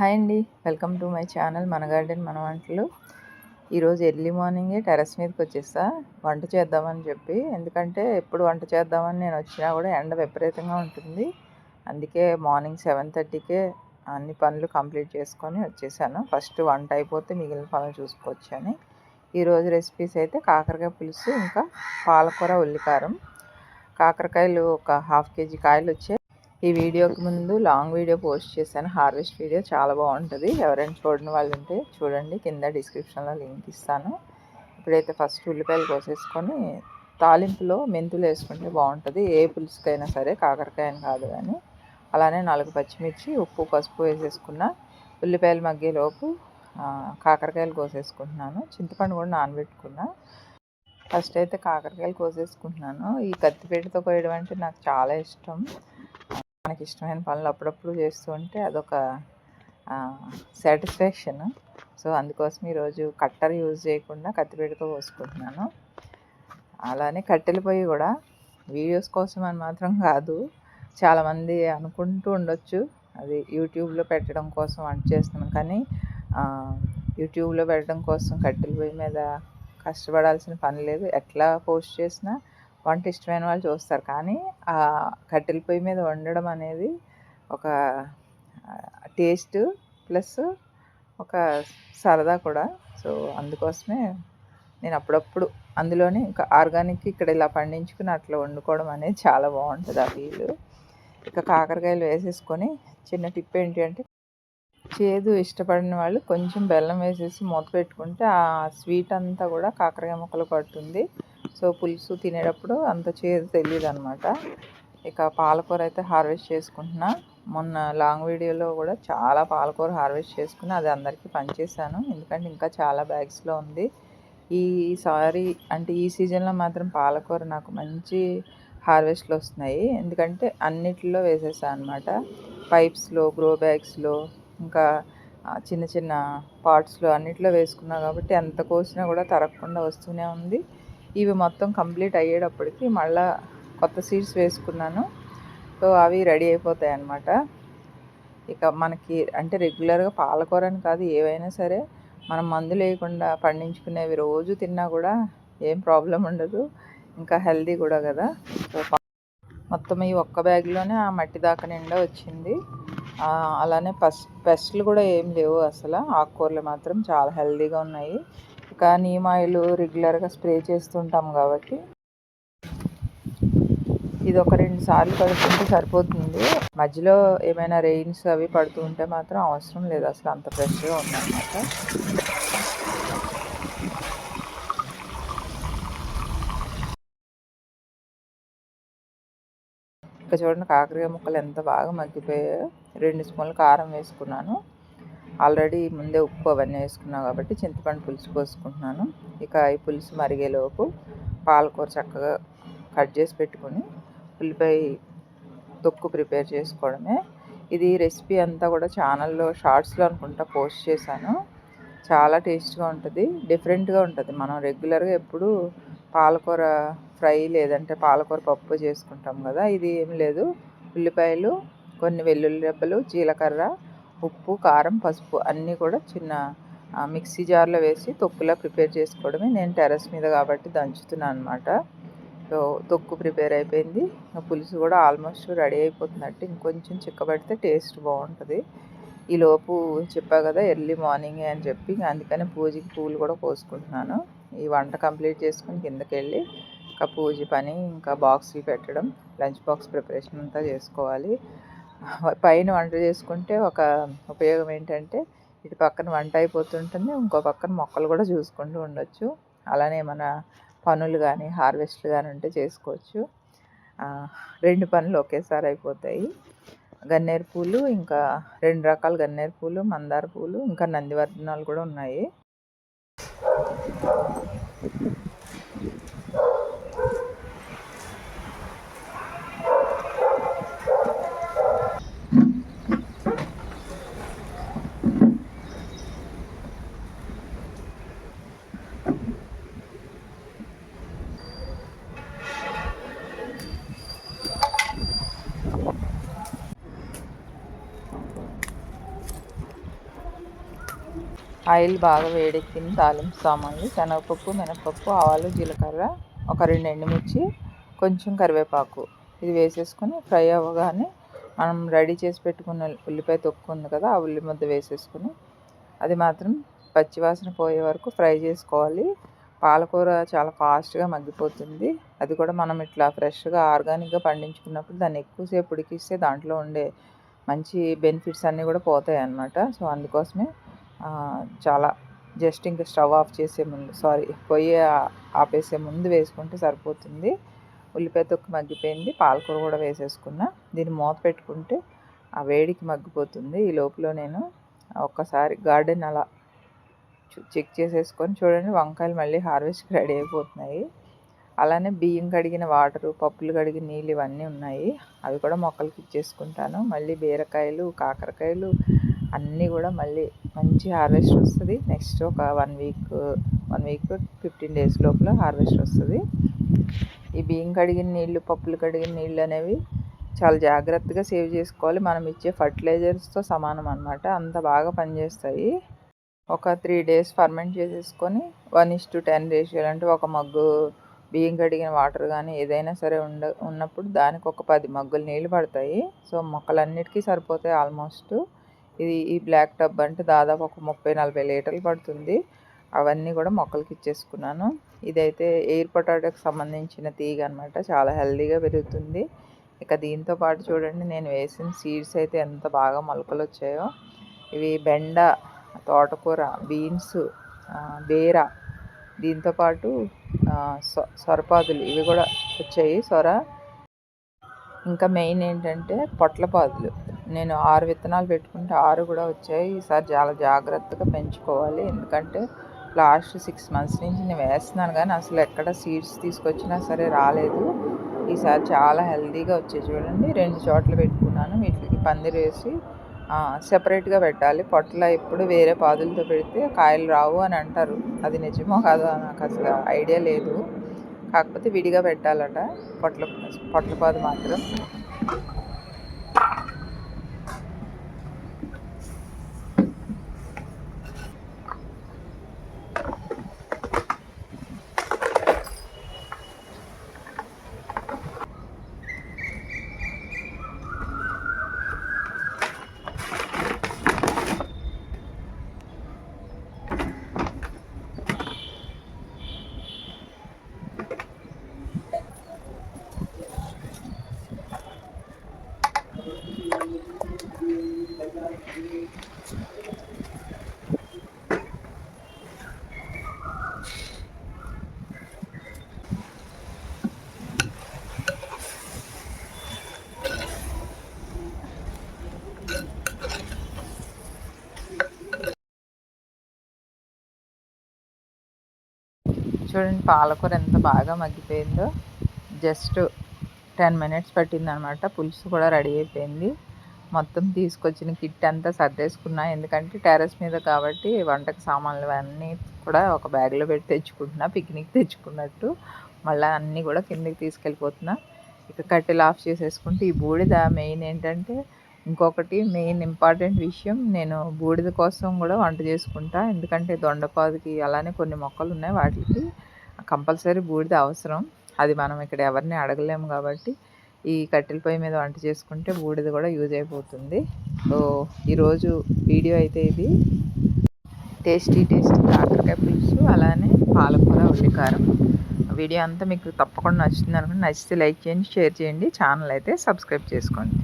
Hi అండి. Welcome to my channel మన garden మన వంటలు. ఈరోజు ఎర్లీ మార్నింగే టెరస్ మీదకి వచ్చేసా. వంట చేద్దామని చెప్పి. ఎందుకంటే ఎప్పుడు వంట చేద్దామని నేను వచ్చినా కూడా ఎండ విపరీతంగా ఉంటుంది. అందుకే మార్నింగ్ సెవెన్ థర్టీకే అన్ని పనులు కంప్లీట్ చేసుకొని వచ్చేసాను. ఫస్ట్ వంట అయిపోతే మిగిలిన పనులు చూసుకోవచ్చు అని. ఈరోజు రెసిపీస్ అయితే కాకరకాయ పులుసు ఇంకా పాలకూర ఉల్లికారం. కాకరకాయలు ఒక హాఫ్ కేజీ కాయలు వచ్చాయి. ఈ వీడియోకి ముందు లాంగ్ వీడియో పోస్ట్ చేశాను. హార్వెస్ట్ వీడియో చాలా బాగుంటుంది. ఎవరైనా చూడని వాళ్ళు ఉంటే చూడండి. కింద డిస్క్రిప్షన్లో లింక్ ఇస్తాను. ఇప్పుడైతే ఫస్ట్ ఉల్లిపాయలు కోసేసుకొని తాలింపులో మెంతులు వేసుకుంటే బాగుంటుంది. ఏ పులుసుకైనా సరే కాకరకాయ కాదు కానీ అలానే నాలుగు పచ్చిమిర్చి ఉప్పు పసుపు వేసేసుకున్న ఉల్లిపాయలు మగ్గేలోపు కాకరకాయలు కోసేసుకుంటున్నాను. చింతపండు కూడా నానబెట్టుకున్నా. ఫస్ట్ అయితే కాకరకాయలు కోసేసుకుంటున్నాను. ఈ కత్తిపేటతో కోయడం అంటే నాకు చాలా ఇష్టం. మనకి ఇష్టమైన పనులు అప్పుడప్పుడు చేస్తూ ఉంటే అదొక సాటిస్ఫాక్షన్ సో అందుకోసం ఈరోజు కట్టర్ యూజ్ చేయకుండా కత్తిపీటతో పోసుకుంటున్నాను. అలానే కట్టెల పొయ్యి కూడా వీడియోస్ కోసం అని మాత్రం కాదు. చాలామంది అనుకుంటూ ఉండొచ్చు. అది యూట్యూబ్లో పెట్టడం కోసం వంట చేస్తున్నాం. కానీ యూట్యూబ్లో పెట్టడం కోసం కట్టెల పొయ్యి మీద కష్టపడాల్సిన పని లేదు. ఎట్లా పోస్ట్ చేసినా వంట ఇష్టమైన వాళ్ళు చూస్తారు. కానీ ఆ కట్టెల పొయ్యి మీద వండడం అనేది ఒక టేస్ట్ ప్లస్ ఒక సరదా కూడా. సో అందుకోసమే నేను అప్పుడప్పుడు అందులోనే ఇంకా ఆర్గానిక్ ఇక్కడ ఇలా పండించుకుని అట్లా వండుకోవడం అనేది చాలా బాగుంటుంది ఆ వీలు. ఇంకా కాకరకాయలు వేసేసుకొని చిన్న టిప్ ఏంటి అంటే చేదు ఇష్టపడిన వాళ్ళు కొంచెం బెల్లం వేసేసి మూత పెట్టుకుంటే ఆ స్వీట్ అంతా కూడా కాకరకాయ ముక్కలు పడుతుంది. సో పులుసు తినేటప్పుడు అంత చేదు తెలియదు అనమాట ఇక పాలకూర అయితే హార్వెస్ట్ చేసుకుంటున్నా. మొన్న లాంగ్ వీడియోలో కూడా చాలా పాలకూర హార్వెస్ట్ చేసుకుని అది అందరికీ పనిచేశాను ఎందుకంటే ఇంకా చాలా బ్యాగ్స్లో ఉంది. ఈసారి అంటే ఈ సీజన్లో మాత్రం పాలకూర నాకు మంచి హార్వెస్ట్లు వస్తున్నాయి. ఎందుకంటే అన్నిటిలో వేసేసాను అనమాట పైప్స్లో గ్రో బ్యాగ్స్లో ఇంకా చిన్న చిన్న పార్ట్స్లో అన్నిట్లో వేసుకున్నా కాబట్టి ఎంత కోసినా కూడా తరగకుండా వస్తూనే ఉంది. ఇవి మొత్తం కంప్లీట్ అయ్యేటప్పటికి మళ్ళీ కొత్త సీడ్స్ వేసుకున్నాను. సో అవి రెడీ అయిపోతాయి అన్నమాట. ఇక మనకి అంటే రెగ్యులర్గా పాలకూర అని కాదు ఏవైనా సరే మనం మందు లేకుండా పండించుకునేవి రోజు తిన్నా కూడా ఏం ప్రాబ్లం ఉండదు. ఇంకా హెల్దీ కూడా కదా. సో మొత్తం ఈ ఒక్క బ్యాగ్లోనే ఆ మట్టి దాకా నిండా వచ్చింది. అలానే పస్ పెస్ట్లు కూడా ఏం లేవు అసలు. ఆకుకూరలు మాత్రం చాలా హెల్దీగా ఉన్నాయి. ఇంకా నీమ్ ఆయిల్ రెగ్యులర్గా స్ప్రే చేస్తుంటాం కాబట్టి ఇది ఒక రెండు సార్లు కడుక్కుంటే సరిపోతుంది. మధ్యలో ఏమైనా రెయిన్స్ అవి పడుతూ ఉంటే మాత్రం అవసరం లేదు. అసలు అంత ఫ్రెష్గా ఉందన్నమాట. ఇక చూడండి కాకరకాయ ముక్కలు ఎంత బాగా మగ్గిపోయాయో. రెండు స్పూన్లు కారం వేసుకున్నాను. ఆల్రెడీ ముందే ఉప్పు అవన్నీ వేసుకున్నాను కాబట్టి చింతపండు పులుసు పోసుకుంటున్నాను. ఇక ఈ పులుసు మరిగేలోపు పాలకూర చక్కగా కట్ చేసి పెట్టుకొని ఉల్లిపాయ తొక్కు ప్రిపేర్ చేసుకోవడమే. ఇది రెసిపీ అంతా కూడా ఛానల్లో షార్ట్స్లో అనుకుంటా పోస్ట్ చేశాను. చాలా టేస్ట్గా ఉంటుంది డిఫరెంట్గా ఉంటుంది. మనం రెగ్యులర్గా ఎప్పుడు పాలకూర ఫ్రై లేదంటే పాలకూర పప్పు చేసుకుంటాం కదా ఇది ఏం లేదు. ఉల్లిపాయలు కొన్ని వెల్లుల్లి రెబ్బలు జీలకర్ర ఉప్పు కారం పసుపు అన్నీ కూడా చిన్న మిక్సీ జార్లో వేసి తొక్కులా ప్రిపేర్ చేసుకోవడమే నేను టెర్రస్ మీద కాబట్టి దంచుతున్నాను అనమాట సో తొక్కు ప్రిపేర్ అయిపోయింది. పులుసు కూడా ఆల్మోస్ట్ రెడీ అయిపోతున్నట్టు ఇంకొంచెం చిక్కబడితే టేస్ట్ బాగుంటుంది. ఈలోపు చెప్పా కదా ఎర్లీ మార్నింగే అని చెప్పి అందుకని పూజకి పూలు కూడా కోసుకుంటున్నాను ఈ వంట కంప్లీట్ చేసుకుని కిందకి వెళ్ళి ఇంకా పూజ పని ఇంకా బాక్సులు పెట్టడం లంచ్ బాక్స్ ప్రిపరేషన్ అంతా చేసుకోవాలి. పైన వంట చేసుకుంటే ఒక ఉపయోగం ఏంటంటే ఇటు పక్కన వంట అయిపోతుంటుంది ఇంకో పక్కన మొక్కలు కూడా చూసుకుంటూ ఉండొచ్చు. అలానే మన పనులు కానీ హార్వెస్ట్లు కానీ ఉంటే చేసుకోవచ్చు. రెండు పనులు ఒకేసారి అయిపోతాయి. గన్నేరు పూలు ఇంకా రెండు రకాల గన్నేరు పూలు మందార పూలు ఇంకా నందివర్ధనాలు కూడా ఉన్నాయి. ఆయిల్ బాగా వేడెక్కిన తాలింపు సామాన్లు శనగపప్పు మినపప్పు ఆవాలు జీలకర్ర ఒక రెండు ఎండుమిర్చి కొంచెం కరివేపాకు. ఇది వేసేసుకొని ఫ్రై అవ్వగానే మనం రెడీ చేసి పెట్టుకున్న ఉల్లిపాయ తొక్కు ఉంది కదా ఆ ఉల్లి ముద్ద వేసేసుకొని అది మాత్రం పచ్చివాసన పోయే వరకు ఫ్రై చేసుకోవాలి. పాలకూర చాలా ఫాస్ట్గా మగ్గిపోతుంది. అది కూడా మనం ఇట్లా ఫ్రెష్గా ఆర్గానిక్గా పండించుకున్నప్పుడు దాన్ని ఎక్కువసేపు ఉడికిస్తే దాంట్లో ఉండే మంచి బెనిఫిట్స్ అన్నీ కూడా పోతాయి అన్నమాట సో అందుకోసమే చాలా జస్ట్ ఇంకా స్టవ్ ఆఫ్ చేసే ముందు సారీ పొయ్యి ఆపేసే ముందు వేసుకుంటే సరిపోతుంది. ఉల్లిపాయ తొక్కు మగ్గిపోయింది పాలకూర కూడా వేసేసుకున్నా. దీన్ని మూత పెట్టుకుంటే ఆ వేడికి మగ్గిపోతుంది. ఈ లోపల నేను ఒక్కసారి గార్డెన్ అలా చెక్ చేసేసుకొని చూడండి వంకాయలు మళ్ళీ హార్వెస్ట్కి రెడీ అయిపోతున్నాయి. అలానే బియ్యం కడిగిన వాటరు పప్పులు కడిగిన నీళ్ళు ఇవన్నీ ఉన్నాయి. అవి కూడా మొక్కలకి ఇచ్చేసుకుంటాను. మళ్ళీ బీరకాయలు కాకరకాయలు అన్నీ కూడా మళ్ళీ మంచి హార్వెస్ట్ వస్తుంది. నెక్స్ట్ ఒక one week one week fifteen days లోపల హార్వెస్ట్ వస్తుంది. ఈ బియ్యం కడిగిన నీళ్ళు పప్పులు కడిగిన నీళ్ళు అనేవి చాలా జాగ్రత్తగా సేవ్ చేసుకోవాలి. మనం ఇచ్చే ఫర్టిలైజర్స్తో సమానం అనమాట అంత బాగా పనిచేస్తాయి. ఒక త్రీ డేస్ ఫర్మెంట్ చేసేసుకొని వన్ ఇస్ టు టెన్ రేషియోలు అంటే ఒక మగ్గు బియ్యం కడిగిన వాటర్ కానీ ఏదైనా సరే ఉండ ఉన్నప్పుడు దానికి ఒక పది మగ్గులు నీళ్ళు పడతాయి. సో మొక్కలన్నిటికీ సరిపోతాయి ఆల్మోస్ట్. ఇది ఈ బ్లాక్ టబ్ అంటే దాదాపు ఒక ముప్పై నలభై లీటర్లు పడుతుంది. అవన్నీ కూడా మొక్కలకి ఇచ్చేసుకున్నాను. ఇదైతే ఎయిర్ పొటాటోకి సంబంధించిన తీగ అనమాట చాలా హెల్దీగా పెరుగుతుంది. ఇక దీంతో పాటు చూడండి నేను వేసిన సీడ్స్ అయితే ఎంత బాగా మొలకలు వచ్చాయో. ఇవి బెండ తోటకూర బీన్స్ బీర దీంతోపాటు సొరపాదులు ఇవి కూడా వచ్చాయి. సొర ఇంకా మెయిన్ ఏంటంటే పొట్లపాదులు. నేను ఆరు విత్తనాలు పెట్టుకుంటే ఆరు కూడా వచ్చాయి. ఈసారి చాలా జాగ్రత్తగా పెంచుకోవాలి. ఎందుకంటే లాస్ట్ సిక్స్ మంత్స్ నుంచి నేను వేస్తున్నాను కానీ అసలు ఎక్కడ సీడ్స్ తీసుకొచ్చినా సరే రాలేదు. ఈసారి చాలా హెల్తీగా వచ్చాయి చూడండి. రెండు చోట్ల పెట్టుకున్నాను. వీటికి పందిరి వేసి సెపరేట్గా పెట్టాలి. పొట్ల ఎప్పుడు వేరే పాదులతో పెడితే కాయలు రావు అని అంటారు. అది నిజమో కాదో నాకు అసలు ఐడియా లేదు. కాకపోతే విడిగా పెట్టాలట. పొట్ల పొట్ల పాదు మాత్రం. చూడండి పాలకూర ఎంత బాగా మగ్గిపోయిందో. జస్ట్ టెన్ మినిట్స్ పట్టిందనమాట. పులుసు కూడా రెడీ అయిపోయింది. మొత్తం తీసుకొచ్చిన కిట్ అంతా సర్దేసుకున్నా. ఎందుకంటే టెర్రస్ మీద కాబట్టి వంటకు సామాన్లు అన్నీ కూడా ఒక బ్యాగ్లో పెట్టి తెచ్చుకుంటున్నా పిక్నిక్ తెచ్చుకున్నట్టు. మళ్ళీ అన్నీ కూడా కిందకి తీసుకెళ్ళిపోతున్నా. ఇక కట్టెలు ఆఫ్ చేసేసుకుంటే ఈ బూడిద మెయిన్ ఏంటంటే ఇంకొకటి మెయిన్ ఇంపార్టెంట్ విషయం నేను బూడిద కోసం కూడా వంట చేసుకుంటా. ఎందుకంటే దొండపాదుకి అలానే కొన్ని మొక్కలు ఉన్నాయి వాటికి. కంపల్సరీ బూడిద అవసరం. అది మనం ఇక్కడ ఎవరిని అడగలేము కాబట్టి ఈ కట్టెల పొయ్యి మీద వంట చేసుకుంటే బూడిద కూడా యూజ్ అయిపోతుంది. సో ఈరోజు వీడియో అయితే ఇది. టేస్టీ టేస్టీ కాకరకాయ పులుసు అలానే పాలకూర ఉల్లికారం. వీడియో అంతా మీకు తప్పకుండా నచ్చుతుంది అనుకుంటే నచ్చితే లైక్ చేయండి షేర్ చేయండి. ఛానల్ అయితే సబ్స్క్రైబ్ చేసుకోండి.